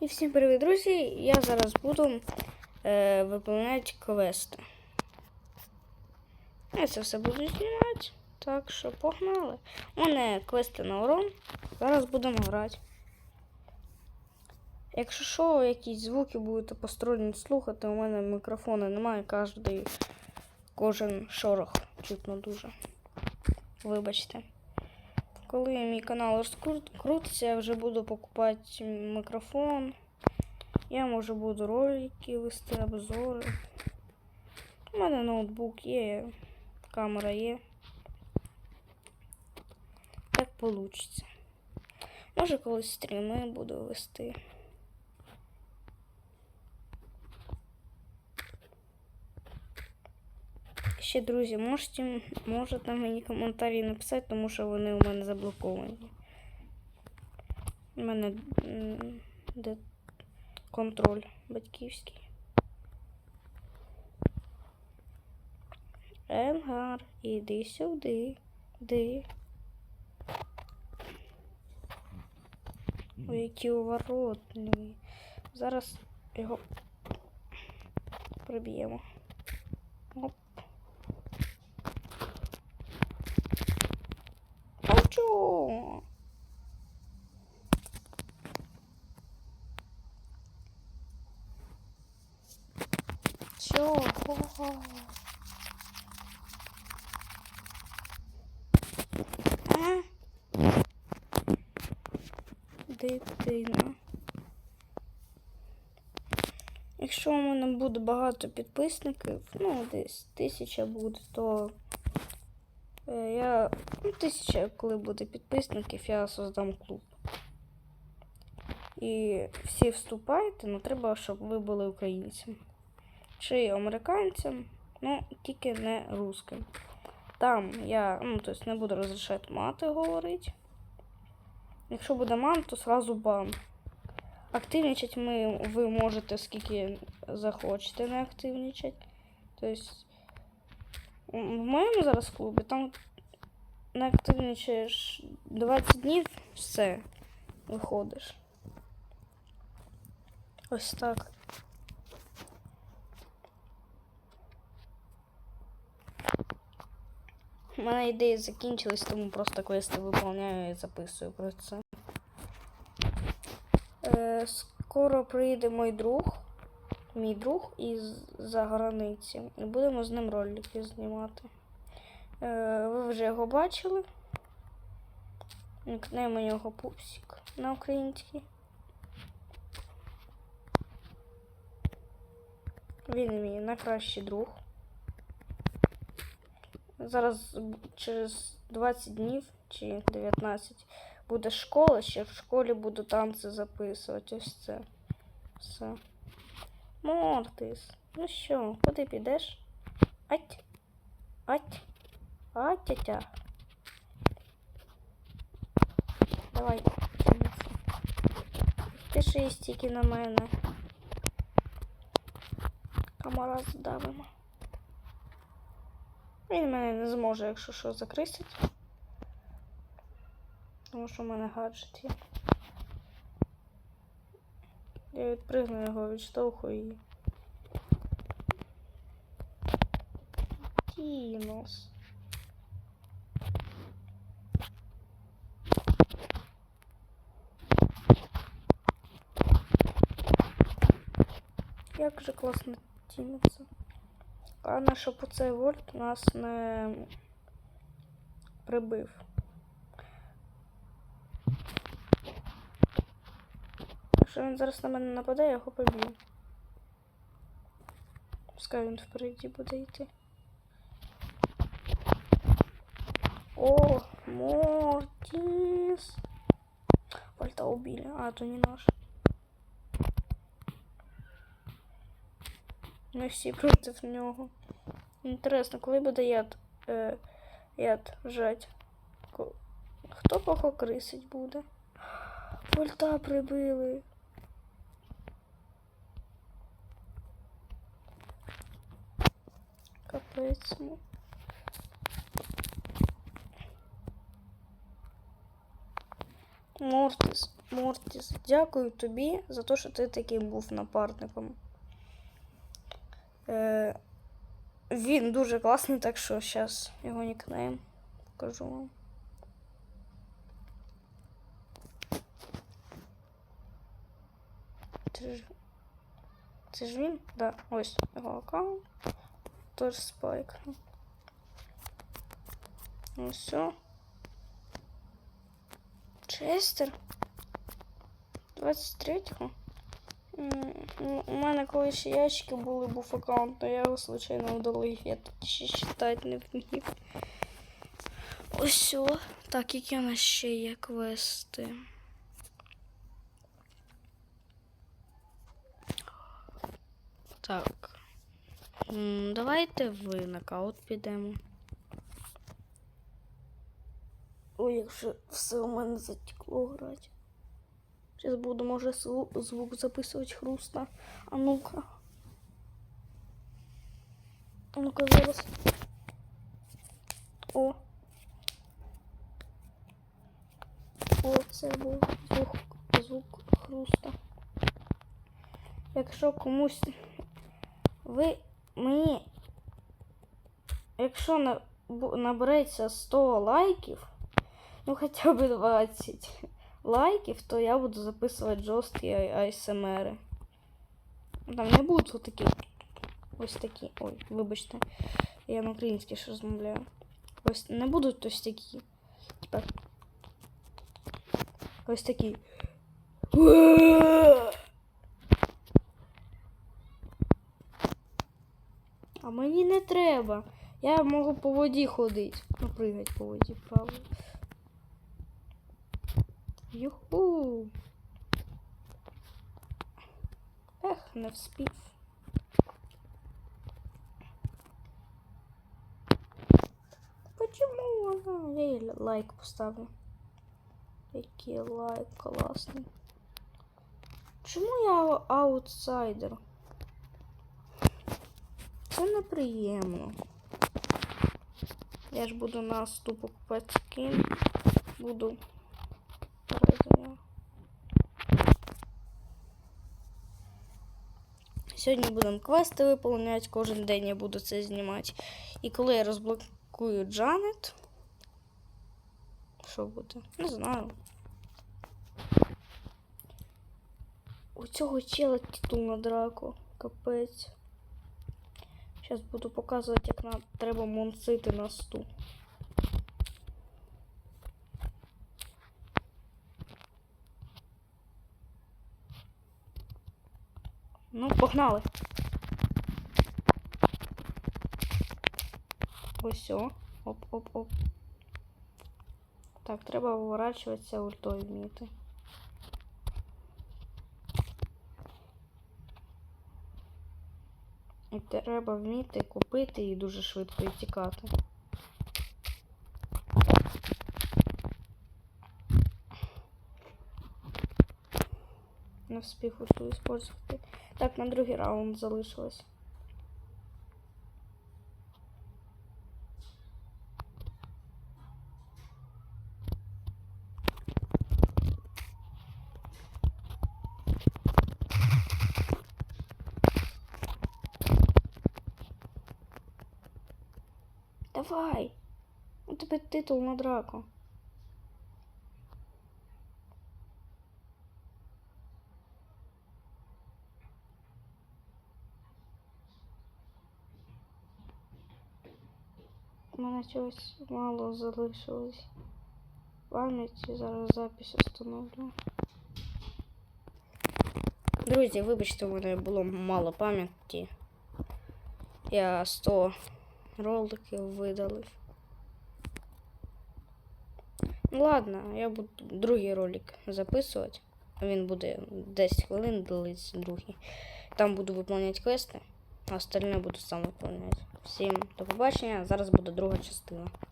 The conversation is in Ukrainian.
І всім привіт, друзі! Я зараз буду е, виконувати квести. Я це все буду знімати. Так що погнали. У мене квести на урон. Зараз будемо грати. Якщо що, якісь звуки будете посторонні слухати, у мене мікрофона немає, кожен, кожен шорох чутно дуже. Вибачте. Коли мій канал розкрутиться, я вже буду покупати мікрофон. Я може буду ролики вести, обзори. У мене ноутбук є, камера є. Так вийде. Може колись стріми буду вести. Ще, друзі, можете, можете мені коментарі написати, тому що вони у мене заблоковані. У мене де контроль батьківський. Енгар, іди сюди, іди. Ой, які уворотні. Зараз його приб'ємо. Оп. Чого? А? Дитина. Якщо у мене буде багато підписників, ну десь тисяча буде, то е, я ну, тисяча, коли буде підписників, я создам клуб. І всі вступайте, але треба, щоб ви були українцем. Чи американцем, ну тільки не русским. Там я ну, тобто не буду розрішати мати говорити. Якщо буде ман, то сразу бан. Активничать ми, ви можете скільки захочете не активничать. Тобто в моєму зараз клубі там не активничаєш 20 днів, все, виходиш. Ось так. У мене ідеї закінчились, тому просто квести виповняю і записую про це. Е, скоро приїде мій друг, мій друг із за границі. І будемо з ним ролики знімати. Е, ви вже його бачили. Нікнейм у нього пупсик на українській. Він мій найкращий друг. Зараз через 20 днів чи 19 буде школа, ще в школі буду танці записувати. Ось це. Все. Мортис. Ну що, куди підеш? Ать. Ать. Ать-тя-тя. Давай. Пиши стільки на мене. Комара здавимо. Він мене не зможе, якщо що, закрисить. Тому що в мене гаджет є. Я відпригну його відштовхую і. Тінос. Як же класно тімиться. Головне, щоб оцей вольт нас не прибив. Якщо він зараз на мене нападе, я його поб'ю. Пускай він впереді буде йти. О, Мортис. Вольта убили. А, то не наш. Ми всі проти нього. Інтересно, коли буде яд, е, яд жать? Хто кого крисить буде? Вольта прибили. Капець. ну. Мортис. Мортіс, дякую тобі за те, що ти таким був напарником. Е, він дуже класний, так що зараз його нікнейм покажу вам. Це ж, це ж він? Да, ось його аккаунт. Тож спайк. Ну все. Честер. 23-го. У мене коли ще ящики були, був аккаунт, то я його случайно удалив. Я тут ще читати не вмів. Ось. Так, які у нас ще є квести. Так. Давайте в нокаут підемо. Ой, як же все у мене затекло грати. Зараз буду, може, звук, записувати хруста. А ну-ка. А ну-ка зараз. О. О, це був звук, звук хруста. Якщо комусь ви мені. Якщо набереться 100 лайків, ну хоча б 20 лайків, то я буду записувати жорсткі АСМР. Там не будуть такі. Ось такі. Ой, вибачте. Я на українській ж розмовляю. Ось не будуть ось такі. Типа. Ось такі. А мені не треба. Я можу по воді ходити. Ну, пригати по воді, правда. Юху. Ех, не вспів. Почему? Я лайк поставлю. Який лайк класний. Чому я аутсайдер? Це неприємно. Я ж буду на купити скін. Буду ради нього. Сьогодні будемо квести виповняти, кожен день я буду це знімати. І коли я розблокую Джанет. Що буде? Не знаю. У цього чела титул на драку. Капець. Зараз буду показувати, як нам треба монсити на сту. Ну, погнали. Ось все. Оп-оп-оп. Так, треба виворачуватися ультою вміти. І треба вміти купити і дуже швидко і тікати. Не встиг ульту использувати. Так, на другий раунд залишилось. Давай! У тебе титул на драку. У мене чогось мало залишилось. Пам'яті зараз запись встановлю. Друзі, вибачте, у мене було мало пам'яті. Я 100 роликів видалив. Ладно, я буду другий ролик записувати. Він буде 10 хвилин длиться другий. Там буду виконувати квести, а остальне буду сам виконувати. Всім до побачення. Зараз буде друга частина.